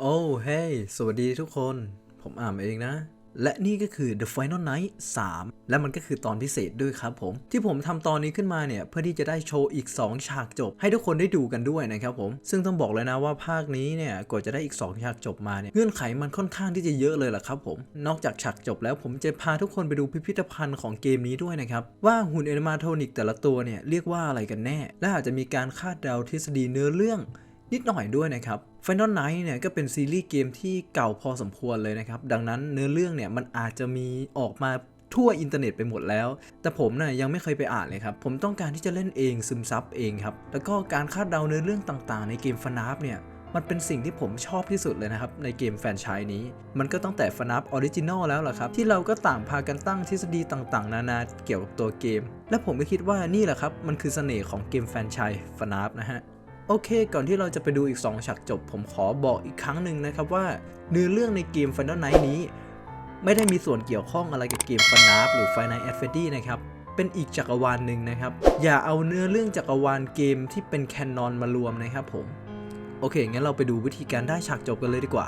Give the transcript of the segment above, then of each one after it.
โอ้เฮ้ยสวัสดีทุกคน ผมอ่ามเองนะ และนี่ก็คือ The Final Night 3 และมันก็คือตอนพิเศษด้วยครับผม ที่ผมทำตอนนี้ขึ้นมาเนี่ย เพื่อที่จะได้โชว์อีก 2 ฉากจบ ให้ทุกคนได้ดูกันด้วยนะครับผม ซึ่งต้องบอกเลยนะว่าภาคนี้เนี่ยกว่าจะได้อีก 2 ฉากจบมาเนี่ยเงื่อนไขมันค่อนข้างที่จะเยอะเลยล่ะครับผม นอกจากฉากจบแล้วผมจะพาทุกคนไปดูพิพิธภัณฑ์ของเกมนี้ด้วยนะครับว่าหุ่นแอนิมาโทนิกแต่ละตัวเนี่ยเรียกว่าอะไรกันแน่ และอาจจะมีการคาดเดาทฤษฎีเนื้อเรื่อง นิดหน่อยด้วยนะครับ Final Night เนี่ยก็เป็นซีรีส์เกมที่เก่าพอสมควรเลยนะครับ ดังนั้นเนื้อเรื่องเนี่ยมันอาจจะมีออกมาทั่วอินเทอร์เน็ตไปหมดแล้ว แต่ผมน่ยยังไม่เคยไปอ่านเลยครับ ผมต้องการที่จะเล่นเองซึมซับเองครับ แล้วก็การคาดเดาเนื้อเรื่องต่างๆ ในเกมฟนาฟเนี่ยมันเป็นสิ่งที่ผมชอบที่สุดเลยนะครับ ในเกมแฟนชส์นี้ มันก็ตั้งแต่ฟนาฟออริจินอลแล้วล่ะครับ ที่เราก็ต่างพากันตั้งทฤษฎีต่างๆ นานาเกี่ยวกับตัวเกม และผมก็คิดว่านี่แหละครับ มันคือเสน่ห์ของเกมแฟนชส์ฟนาฟนะฮะ โอเค ก่อนที่เราจะไปดูอีก 2 ฉากจบ ผมขอบอกอีกครั้งหนึ่งนะครับว่าเนื้อเรื่องในเกม Final Night นี้ ไม่ได้มีส่วนเกี่ยวข้องอะไรกับเกม FNAF หรือ Five Nights at Freddy นะครับ เป็นอีกจักรวาลหนึ่งนะครับ อย่าเอาเนื้อเรื่องจักรวาลเกมที่เป็นแคนนอนมารวมนะครับผม โอเค งั้นเราไปดูวิธีการได้ฉากจบกันเลยดีกว่า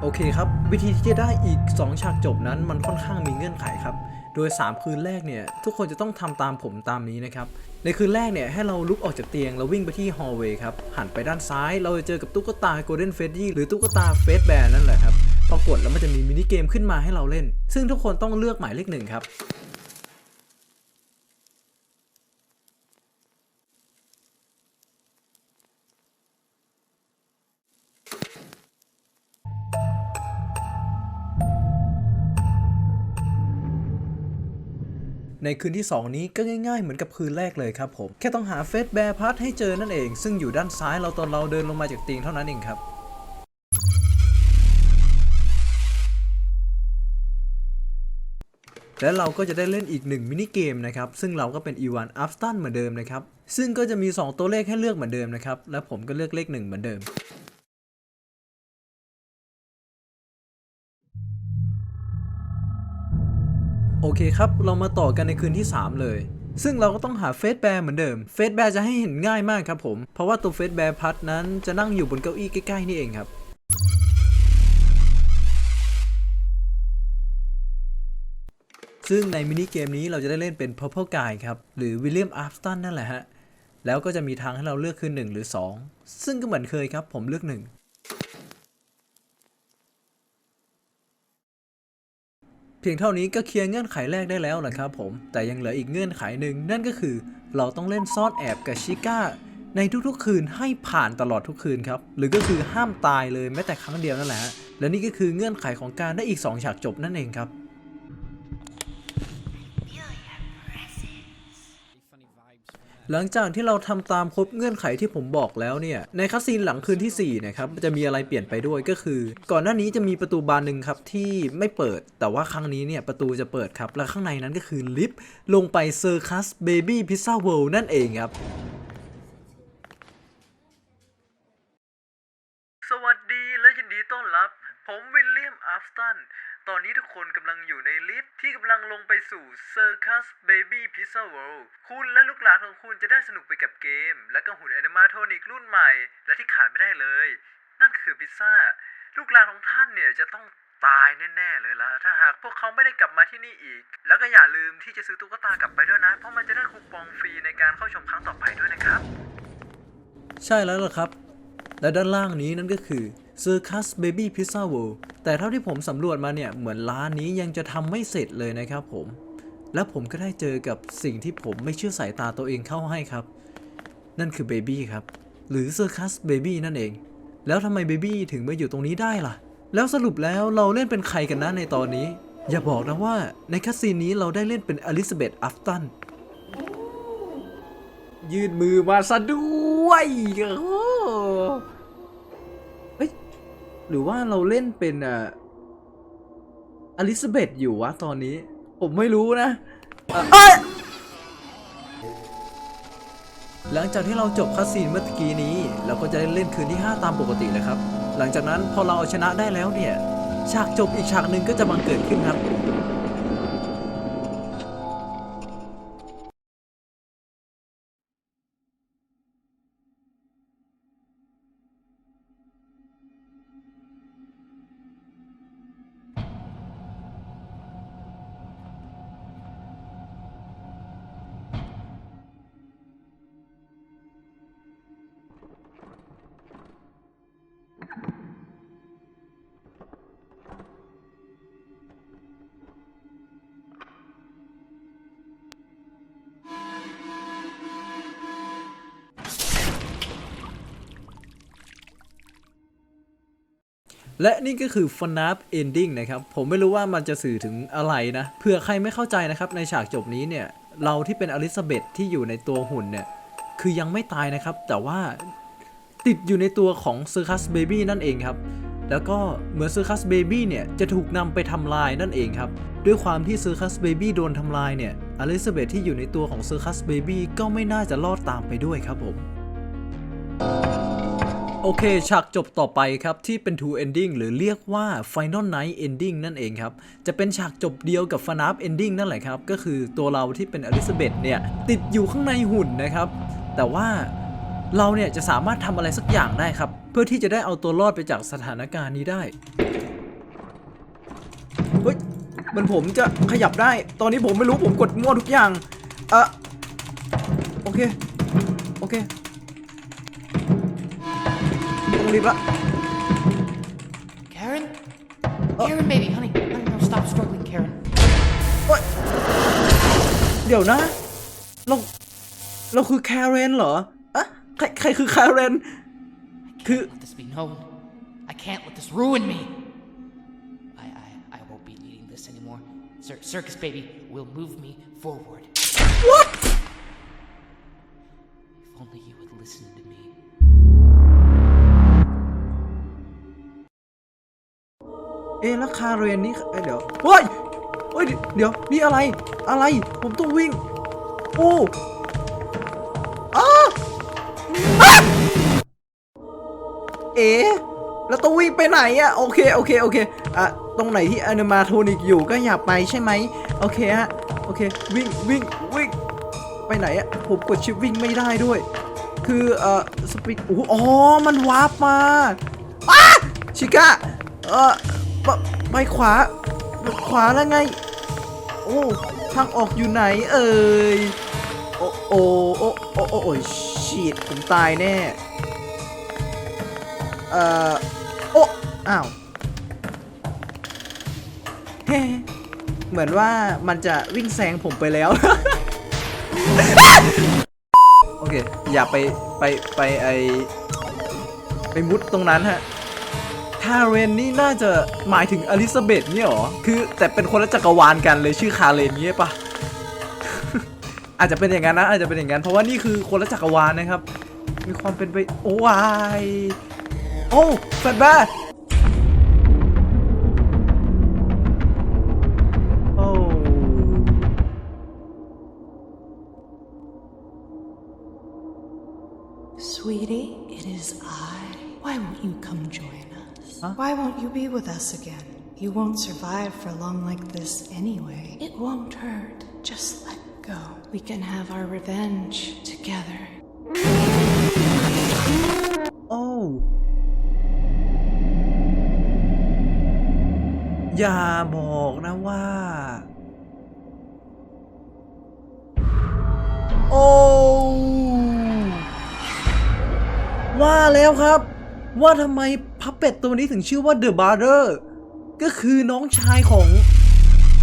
โอเคครับ วิธีที่จะได้อีก 2 ฉากจบนั้นมันค่อนข้างมีเงื่อนไขครับ โดย 3 คืนแรกเนี่ยทุกคนจะต้องทำตามผมตามนี้นะครับ ในคืนแรกเนี่ยให้เราลุกออกจากเตียงแล้ววิ่งไปที่ฮอลเวย์ครับหันไปด้านซ้าย เราจะเจอกับตุ๊กตาโกลเด้นเฟสตี้หรือตุ๊กตาเฟสแบร์นั่นแหละครับ ปรากฏแล้วมันจะมีมินิเกมขึ้นมาให้เราเล่น ซึ่งทุกคนต้องเลือกหมายเลขหนึ่งครับ ในคืนที่ 2 นี้ก็ง่ายๆเหมือนกับคืนแรกเลยครับผม แค่ต้องหาเฟสแบร์พาร์ทให้เจอนั่นเอง ซึ่งอยู่ด้านซ้ายเราตอนเราเดินลงมาจากเตียงเท่านั้นเองครับและเราก็จะได้เล่นอีกหนึ่งมินิเกมนะครับ ซึ่งเราก็เป็นอีวานอัฟสตันเหมือนเดิมนะครับ ซึ่งก็จะมี 2 ตัวเลขให้เลือกเหมือนเดิมนะครับ และผมก็เลือกเลข 1 เหมือนเดิม โอเคครับ เรามาต่อกันในคืนที่ 3 เลย ซึ่งเราก็ต้องหาเฟสแบร์เหมือนเดิม เฟสแบร์จะให้เห็นง่ายมากครับผม เพราะว่าตัวเฟสแบร์พัดนั้นจะนั่งอยู่บนเก้าอี้ใกล้ๆนี่เองครับซึ่งในมินิเกมนี้เราจะได้เล่นเป็น Purple Guy ครับ หรือ William Afton นั่นแหละฮะ แล้วก็จะมีทางให้เราเลือกคือ 1 หรือ 2 ซึ่งก็เหมือนเคยครับผมเลือก 1 เพียงเท่านี้ก็เคลียร์เงื่อนไขแรกได้แล้วนะครับผม แต่ยังเหลืออีกเงื่อนไขหนึ่งนั่นก็คือเราต้องเล่นซ่อนแอบกับชิก้าในทุกๆ คืนให้ผ่านตลอดทุกคืนครับ หรือก็คือห้ามตายเลยแม้แต่ครั้งเดียวนั่นแหละฮะและนี่ก็คือเงื่อนไขของการได้อีก 2 ฉากจบนั่นเองครับ หลังจากที่เราทำตามครบเงื่อนไขที่ผมบอกแล้วเนี่ย ในคัสซีนหลังคืนที่4นะครับจะมีอะไรเปลี่ยนไปด้วยก็คือ ก่อนหน้านี้จะมีประตูบานหนึ่งครับที่ไม่เปิด แต่ว่าครั้งนี้เนี่ยประตูจะเปิดครับ และข้างในนั้นก็คือลิฟต์ลงไปเซอร์คัสเบบี้พิซซ่าเวิลด์นั่นเองครับ ผมวิลเลียมอัฟตัน ตอนนี้ทุกคนกำลังอยู่ในลิฟต์ที่กำลังลงไปสู่ Circus Baby Pizza World คุณและลูกหลานของคุณจะได้สนุกไปกับเกม และก็หุ่นแอนิมาโทนิกรุ่นใหม่ และที่ขาดไม่ได้เลย นั่นคือพิซซ่า ลูกหลานของท่านเนี่ยจะต้องตายแน่ๆเลยละถ้าหากพวกเขาไม่ได้กลับมาที่นี่อีก แล้วก็อย่าลืมที่จะซื้อตุ๊กตากลับไปด้วยนะ เพราะมันจะได้คูปองฟรีในการเข้าชมครั้งต่อไปด้วยนะครับ ใช่แล้วล่ะครับ และด้านล่างนี้นั่นก็คือ Circus Baby Pizza World แต่เท่าที่ผมสำรวจมาเนี่ย เหมือนร้านนี้ยังจะทำไม่เสร็จเลยนะครับผม และผมก็ได้เจอกับสิ่งที่ผมไม่เชื่อสายตาตัวเองเข้าให้ครับ นั่นคือ Baby ครับ หรือ Circus Baby นั่นเอง แล้วทำไม Baby ถึงมาอยู่ตรงนี้ได้ล่ะ แล้วสรุปแล้วเราเล่นเป็นใครกันนะในตอนนี้ อย่าบอกนะว่าในคัสซีนนี้เราได้เล่นเป็นอลิซาเบธอัฟตัน ยืนมือมาซะด้วยโอ้เฮ้ย หรือว่าเราเล่นเป็นอะอลิซาเบธอยู่วะตอนนี้ ผมไม่รู้นะหลังจากที่เราจบคัสซีนเมื่อกี้นี้ เราก็จะได้เล่นคืนที่ 5 ตามปกติเลยครับ หลังจากนั้นพอเราเอาชนะได้แล้วเนี่ย ฉากจบอีกฉากหนึ่งก็จะบังเกิดขึ้นครับ และนี่ก็คือ FNAF Ending นะครับ ผมไม่รู้ว่ามันจะสื่อถึงอะไรนะเผื่อใครไม่เข้าใจนะครับ ในฉากจบนี้เนี่ย เราที่เป็นอลิซาเบธที่อยู่ในตัวหุ่นเนี่ย คือยังไม่ตายนะครับ แต่ว่าติดอยู่ในตัวของ Circus Baby นั่นเองครับ แล้วก็เหมือน Circus Baby เนี่ย จะถูกนำไปทำลายนั่นเองครับ ด้วยความที่ Circus Baby โดนทำลายเนี่ย อลิซาเบธที่อยู่ในตัวของ Circus Baby ก็ไม่น่าจะรอดตามไปด้วยครับผม โอเค ฉากจบต่อไปครับ ที่เป็น two ending หรือเรียกว่า final night ending นั่นเองครับ จะเป็นฉากจบเดียวกับ FNAF ending นั่นแหละครับ ก็คือตัวเราที่เป็นอลิซาเบธเนี่ย ติดอยู่ข้างในหุ่นนะครับ แต่ว่าเราเนี่ยจะสามารถทำอะไรสักอย่างได้ครับ เพื่อที่จะได้เอาตัวรอดไปจากสถานการณ์นี้ได้ เฮ้ย มันผมจะขยับได้ ตอนนี้ผมไม่รู้ผมกดมั่วทุกอย่าง เออโอเค โอเค ต้องรีบละ Karen? Oh. Karen, baby, honey, honey, no, stop struggling, Karen. โอ๊ยเดี๋ยวนะ เรา เราคือแคเรนเหรออะใครใครคือแคเรน คือ Let this be known. I can't let this ruin me. I, I, I won't be needing this anymore. Cir- circus baby will move me forward. what If only you would listen to me. เอะแล้วคาเรนนี่เอ้เดี๋ยวเฮ้ยเฮ้ยเดี๋ยวนี่อะไรอะไรผมต้องวิ่งโอ้อ้าเอ๊ะแล้วต้องวิ่งไปไหนอะโอเคโอเคโอเคอะตรงไหนที่อนิมาโทนิกอยู่ก็อย่าไปใช่ไหมโอเคฮะโอเควิ่งวิ่งวิ่งไปไหนอะผมกดชิปวิ่งไม่ได้ด้วย คือเอ่อสปีดโอ้อ๋อมันวาร์ปมาอ้าชิก้าเอ่อ ไปขวาขวาแล้วไง โอ้ทางออกอยู่ไหนเอ่ยโอ้โอ้โอ้โอ้โอ้โอ้ชีดผมตายแน่เอ่อโอ้อ้าวเฮ้เหมือนว่ามันจะวิ่งแซงผมไปแล้ว โอเค อย่าไปไปไปไอไปมุดตรงนั้นฮะ คาเรนนี่น่าจะหมายถึงอลิซาเบธเนี่ยหรอ คือแต่เป็นคนละจักรวาลกันเลยชื่อคาเรนเงี้ยปะอาจจะเป็นอย่างนั้นนะอาจจะเป็นอย่างนั้นเพราะว่านี่คือคนละจักรวาลนะครับ มีความเป็นไปโอ้วายโอ้แฟนบ้าโอ้ Sweetie, it is I. Why won't you come join us? Why won't you be with us again? You won't survive for long like this anyway. It won't hurt. Just let go. We can have our revenge together. โอ้ อย่าบอกนะว่า โอ้ ว่าแล้วครับ ว่าทำไม พับเป็ดตัวนี้ถึงชื่อว่าเดอะบาร์เรอร์ก็คือน้องชายของ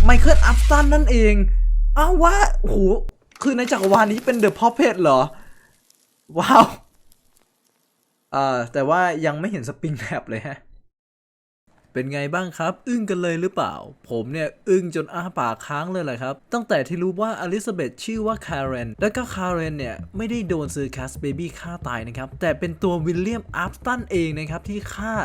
ไมเคิลอัพตันนั่นเอง อ้าวว่าโอ้โหคือในจักรวาลนี้เป็นเดอะพับเป็ดเหรอ ว้าว เอ่อ แต่ว่ายังไม่เห็นสปริงแลบเลยฮะ เป็นไงบ้างครับ อึ้งกันเลยหรือเปล่า ผมเนี่ยอึ้งจนอ้าปากค้างเลยแหละครับ ตั้งแต่ที่รู้ว่าอลิซาเบธชื่อว่าคาร์เรน และก็คาร์เรนเนี่ย ไม่ได้โดนซือคัสเบบี้ฆ่าตายนะครับ แต่เป็นตัววิลเลียมอัฟตันเองนะครับ ที่ฆ่า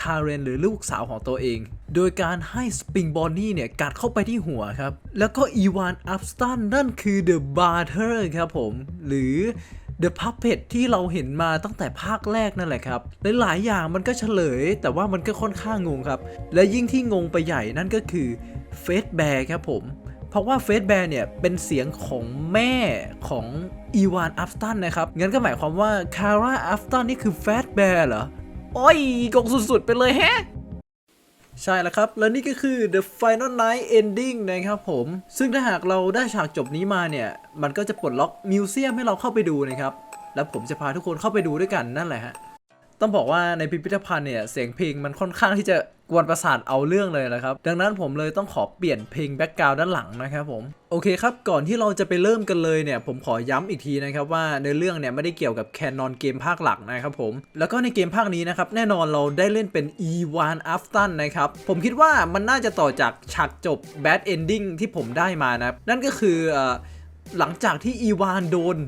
คาร์เรนหรือลูกสาวของตัวเอง โดยการให้สปริงบอนนี่เนี่ย กัดเข้าไปที่หัวครับ แล้วก็อีวานอัฟตันนั่นคือเดอะบาร์เทอร์ครับผม หรือ The Puppet ที่เราเห็นมาตั้งแต่ภาคแรกนั่นแหละครับหลายๆอย่างมันก็เฉลย แต่ว่ามันก็ค่อนข้างงงครับ และยิ่งที่งงไปใหญ่นั่นก็คือเฟสแบร์ครับผม เพราะว่าเฟสแบร์เนี่ยเป็นเสียงของแม่ของอีวานอัฟตันนะครับ งั้นก็หมายความว่าคาร่าอัฟตันนี่คือเฟสแบร์เหรอ โอ้ยกงสุดๆไปเลยแฮะ ใช่แล้วครับ และนี่ก็คือ The Final Night Ending นะครับผม ซึ่งถ้าหากเราได้ฉากจบนี้มาเนี่ย มันก็จะปลดล็อกมิวเซียมให้เราเข้าไปดูนะครับ แล้วผมจะพาทุกคนเข้าไปดูด้วยกันนั่นแหละฮะ ต้องบอกว่าในพิพิธภัณฑ์เนี่ย เสียงเพลงมันค่อนข้างที่จะ กวนประสาทเอาเรื่องเลยนะครับ ดังนั้นผมเลยต้องขอเปลี่ยนเพลงแบ็กกราวด์ด้านหลังนะครับผมโอเคครับ ก่อนที่เราจะไปเริ่มกันเลยเนี่ย ผมขอย้ำอีกทีนะครับว่าในเรื่องเนี่ยไม่ได้เกี่ยวกับแคนนอนเกมภาคหลักนะครับผม แล้วก็ในเกมภาคนี้นะครับ แน่นอนเราได้เล่นเป็น e 1 Afton นนะครับ ผมคิดว่ามันน่าจะต่อจากฉากจบ Bad Ending ที่ผมได้มานะ นั่นก็คืออหลังจากที่อีวานโดน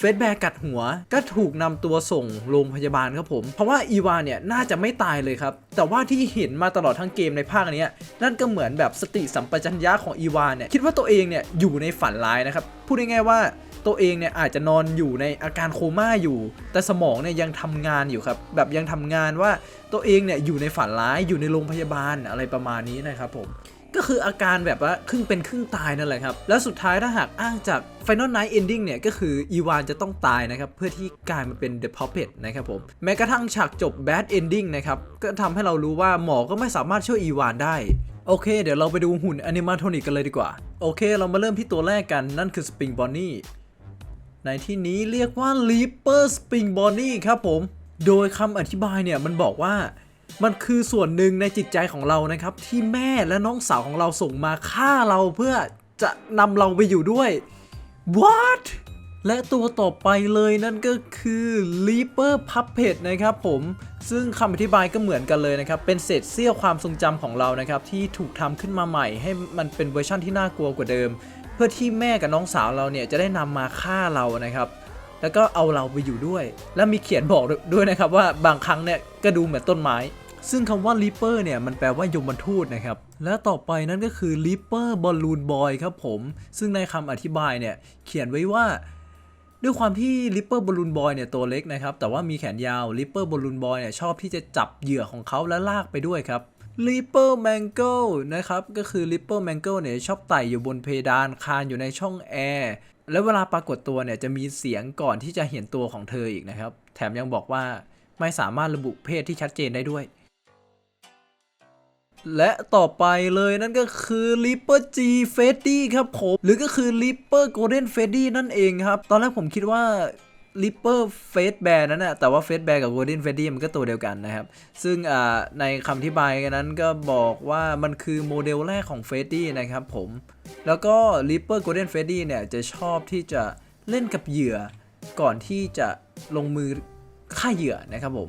เฟสแบร์กัดหัว ก็ถูกนำตัวส่งโรงพยาบาลครับผม เพราะว่าอีวานเนี่ยน่าจะไม่ตายเลยครับ แต่ว่าที่เห็นมาตลอดทั้งเกมในภาคนี้นั่นก็เหมือนแบบสติสัมปชัญญะของอีวานเนี่ยคิดว่าตัวเองเนี่ยอยู่ในฝันร้ายนะครับ พูดง่ายๆว่าตัวเองเนี่ยอาจจะนอนอยู่ในอาการโคม่าอยู่ แต่สมองเนี่ยยังทำงานอยู่ครับ แบบยังทำงานว่าตัวเองเนี่ยอยู่ในฝันร้ายอยู่ในโรงพยาบาลอะไรประมาณนี้นะครับผม ก็คืออาการแบบว่าครึ่งเป็นครึ่งตายนั่นแหละครับ แล้วสุดท้ายถ้าหากอ้างจาก Final Night Ending เนี่ย ก็คืออีวานจะต้องตายนะครับ เพื่อที่กลายมาเป็น The Puppet นะครับผม แม้กระทั่งฉากจบ Bad Ending นะครับ ก็ทำให้เรารู้ว่าหมอก็ไม่สามารถช่วยอีวานได้โอเค เดี๋ยวเราไปดูหุ่นอนิมาโทนิกกันเลยดีกว่า โอเค เรามาเริ่มที่ตัวแรกกันนั่นคือ Spring Bonnie ในที่นี้เรียกว่า Leaper Spring Bonnie ครับผม โดยคำอธิบายเนี่ยมันบอกว่า มันคือส่วนหนึ่งในจิตใจของเรานะครับ ที่แม่และน้องสาวของเราส่งมาฆ่าเราเพื่อจะนำเราไปอยู่ด้วย What และตัวต่อไปเลยนั่นก็คือ Leaper Puppet นะครับผมซึ่งคำอธิบายก็เหมือนกันเลยนะครับ เป็นเศษเสี้ยวความทรงจำของเรานะครับ ที่ถูกทำขึ้นมาใหม่ ให้มันเป็นเวอร์ชั่นที่น่ากลัวกว่าเดิม เพื่อที่แม่กับน้องสาวเราเนี่ยจะได้นำมาฆ่าเรานะครับ แล้วก็เอาเราไปอยู่ด้วย และมีเขียนบอกด้วยนะครับว่าบางครั้งเนี่ยก็ดูเหมือนต้นไม้ ซึ่งคำว่า Reaper เนี่ยมันแปลว่ายมทูตนะครับ และต่อไปนั่นก็คือ Reaper Balloon Boy ครับผม ซึ่งในคำอธิบายเนี่ยเขียนไว้ว่าด้วยความที่ Ripper Balloon Boy เนี่ยตัวเล็กนะครับ แต่ว่ามีแขนยาว Ripper Balloon Boy เนี่ยชอบที่จะจับเหยื่อของเขาและลากไปด้วยครับ Ripper Mangle นะครับ ก็คือ Ripper Mangle เนี่ยชอบไต่อยู่บนเพดานคานอยู่ในช่องแอร์ แล้วเวลาปรากฏตัวเนี่ยจะมีเสียงก่อนที่จะเห็นตัวของเธออีกนะครับ แถมยังบอกว่าไม่สามารถระบุเพศที่ชัดเจนได้ด้วย และต่อไปเลยนั่นก็คือ Reaper G f e d d y ครับผม หรือก็คือ Reaper Golden f e d d y นั่นเองครับ ตอนแรกผมคิดว่า Reaper Face Bear นั้นนะแต่ว่า Face Bear กับ Golden f e d d y มันก็ตัวเดียวกันนะครับ ซึ่งในคำอธิบายนั้นก็บอกว่ามันคือโมเดลแรกของ f e d d y นะครับผม แล้วก็ Reaper Golden f e d d y เนี่ยจะชอบที่จะเล่นกับเหยื่อ ก่อนที่จะลงมือฆ่าเหยื่อนะครับผม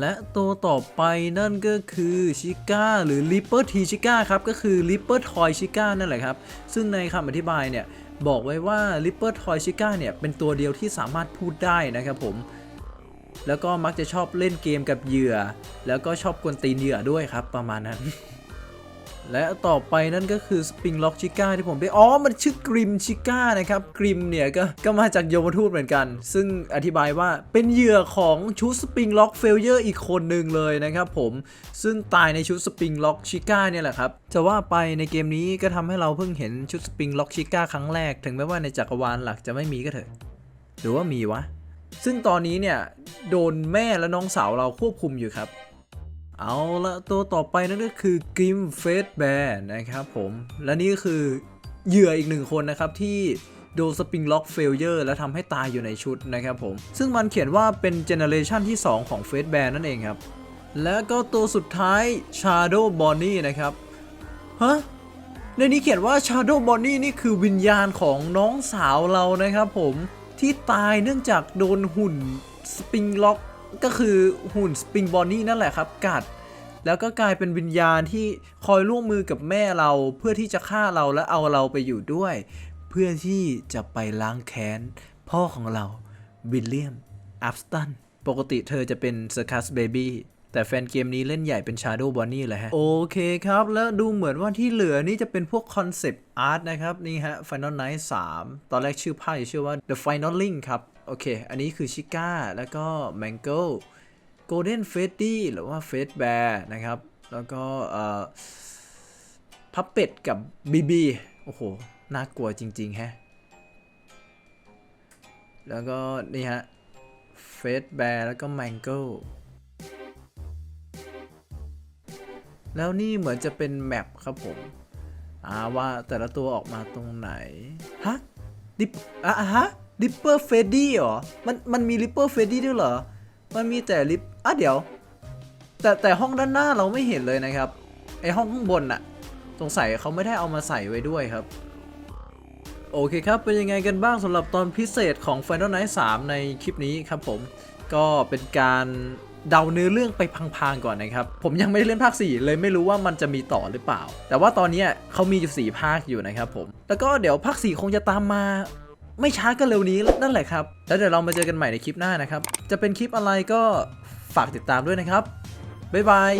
และตัวต่อไปนั่นก็คือชิก้าหรือ Reaper T ชิก้าครับ ก็คือ Reaper Toy ชิก้านั่นแหละครับ ซึ่งในคำอธิบายเนี่ย บอกไว้ว่า r i p p e r Toy ชิก้าเนี่ยเป็นตัวเดียวที่สามารถพูดได้นะครับผม แล้วก็มักจะชอบเล่นเกมกับเหยื่อ แล้วก็ชอบกวนตีนเหยื่อด้วยครับประมาณนั้น และต่อไปนั่นก็คือ Spring Lock Chica ที่ผมไปอ๋อ มันชื่อกริมชิก้านะครับ กริมเนี่ยก็ก็มาจากโยมทูตเหมือนกัน ซึ่งอธิบายว่าเป็นเหยื่อของชุด Spring Lock Failure อีกคนหนึ่งเลยนะครับผม ซึ่งตายในชุด Spring Lock Chica เนี่ยแหละครับ จะว่าไปในเกมนี้ก็ทำให้เราเพิ่งเห็นชุด Spring Lock Chica ครั้งแรก ถึงแม้ว่าในจักรวาลหลักจะไม่มีก็เถอะ หรือว่ามีวะ ซึ่งตอนนี้เนี่ยโดนแม่และน้องสาวเราควบคุมอยู่ครับ เอาละตัวต่อไปนั่นก็คือ Grim Face Bear นะครับผม และนี่ก็คือเหยื่ออีกหนึ่งคนนะครับที่โดนสปริงล็อกเฟลเยอร์และทำให้ตายอยู่ในชุดนะครับผม ซึ่งมันเขียนว่าเป็นเจเนเรชันที่ 2 ของ Face Bear นั่นเองครับ และก็ตัวสุดท้าย Shadow Bonnie นะครับฮะในนี้เขียนว่า Shadow Bonnie นี่คือวิญญาณของน้องสาวเรานะครับผมที่ตายเนื่องจากโดนหุ่นสปริงล็อก ก็คือหุ่นสปริงบอนนี่นั่นแหละครับ กัด แล้วก็กลายเป็นวิญญาณที่คอยร่วมมือกับแม่เราเพื่อที่จะฆ่าเราและเอาเราไปอยู่ด้วย เพื่อที่จะไปล้างแค้น พ่อของเราวิลเลียมอัฟสตันปกติเธอจะเป็นเซอร์คัสเบบี้ แต่แฟนเกมนี้เล่นใหญ่เป็น Shadow Bonnie เลยฮะ โอเคครับ แล้วดูเหมือนว่าที่เหลือนี่จะเป็นพวกคอนเซปต์อาร์ตนะครับ นี่ฮะ Final Night 3 ตอนแรกชื่อภาคชื่อว่า The Final Link ครับ โอเค อันนี้คือชิก้าแล้วก็ Mango Golden f e d d y หรือว่า f a c e Bear นะครับ แล้วก็เอ่อพับเป็ดกับบีบีโอ้โห น่ากลัวจริง ๆ ฮะ แล้วก็นี่ฮะเฟสแบร์แล้วก็แมงเกิ แล้วนี่เหมือนจะเป็นแมปครับผมอ่าว่าแต่ละตัวออกมาตรงไหน ฮะ ดิปอะฮะดิปเปอร์เฟดดี้เหรอ มัน มันมีริปเปอร์เฟดดี้ด้วยเหรอ มันมีแต่ลิฟต์อะเดี๋ยว แต่แต่ห้องด้านหน้าเราไม่เห็นเลยนะครับ ไอห้องข้างบนน่ะ สงสัยเขาไม่ได้เอามาใส่ไว้ด้วยครับ โอเคครับ เป็นยังไงกันบ้างสำหรับตอนพิเศษของ Final Night 3 ในคลิปนี้ครับผม ก็เป็นการ เดาเนื้อเรื่องไปพังๆก่อนนะครับ ผมยังไม่ได้เล่นภาค 4 เลยไม่รู้ว่ามันจะมีต่อหรือเปล่า แต่ว่าตอนนี้เขามีอยู่4ภาคอยู่นะครับผม แล้วก็เดี๋ยวภาค 4 คงจะตามมา ไม่ช้าก็เร็วนี้นั่นแหละครับ แล้วเดี๋ยวเรามาเจอกันใหม่ในคลิปหน้านะครับ จะเป็นคลิปอะไรก็ฝากติดตามด้วยนะครับบ๊ายบาย